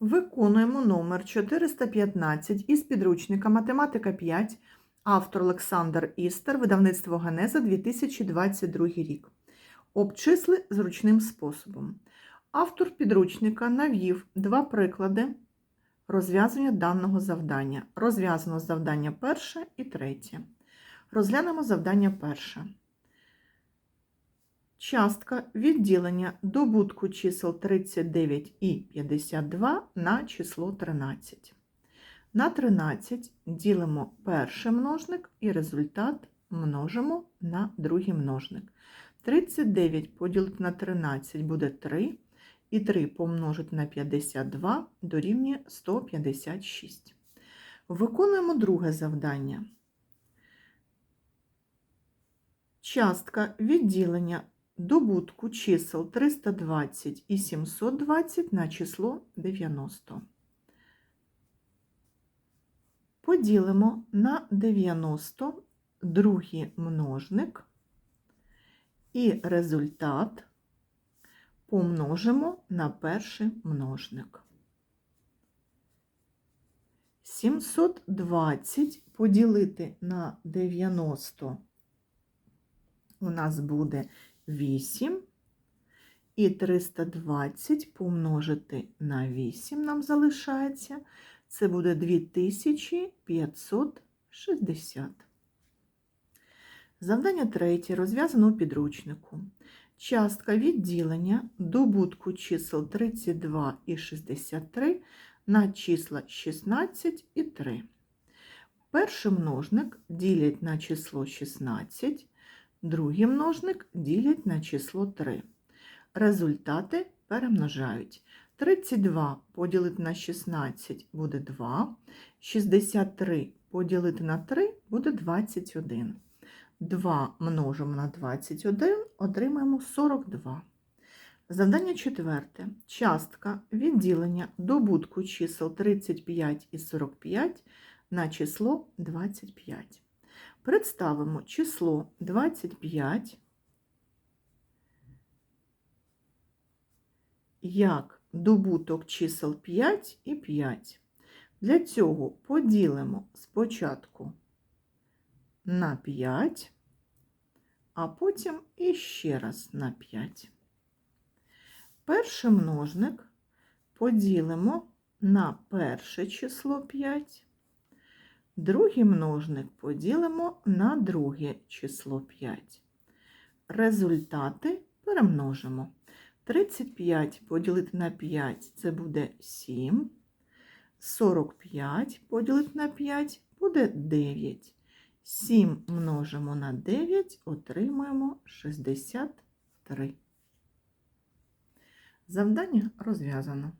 Виконуємо номер 415 із підручника Математика 5, автор Олександр Істер, видавництво Генеза 2022 рік. Обчисли зручним способом. Автор підручника навів два приклади розв'язання даного завдання. Розв'язано завдання перше і третє. Розглянемо завдання перше. Частка відділення добутку чисел 39 і 52 на число 13. На 13 ділимо перший множник і результат множимо на другий множник. 39 поділити на 13 буде 3, і 3 помножити на 52 дорівнює 156. Виконуємо друге завдання. Частка відділення добутку чисел 320 і 720 на число 90. Поділимо на 90 другий множник і результат помножимо на перший множник. 720 поділити на 90 у нас буде 8. І 320 помножити на 8 нам залишається. Це буде 2560. Завдання третє розв'язано у підручнику. Частка відділення добутку чисел 32 і 63 на числа 16 і 3. Перший множник ділять на число 16. Другий множник ділять на число 3. Результати перемножають. 32 поділити на 16 буде 2. 63 поділити на 3 буде 21. 2 множимо на 21, отримаємо 42. Завдання четверте. Частка відділення добутку чисел 35 і 45 на число 25. Представимо число 25 як добуток чисел 5 і 5. Для цього поділимо спочатку на 5, а потім іще раз на 5. Перший множник поділимо на перше число 5. Другий множник поділимо на друге число 5. Результати перемножимо. 35 поділити на 5 це буде 7. 45 поділити на 5 буде 9. 7 множимо на 9, отримаємо 63. Завдання розв'язано.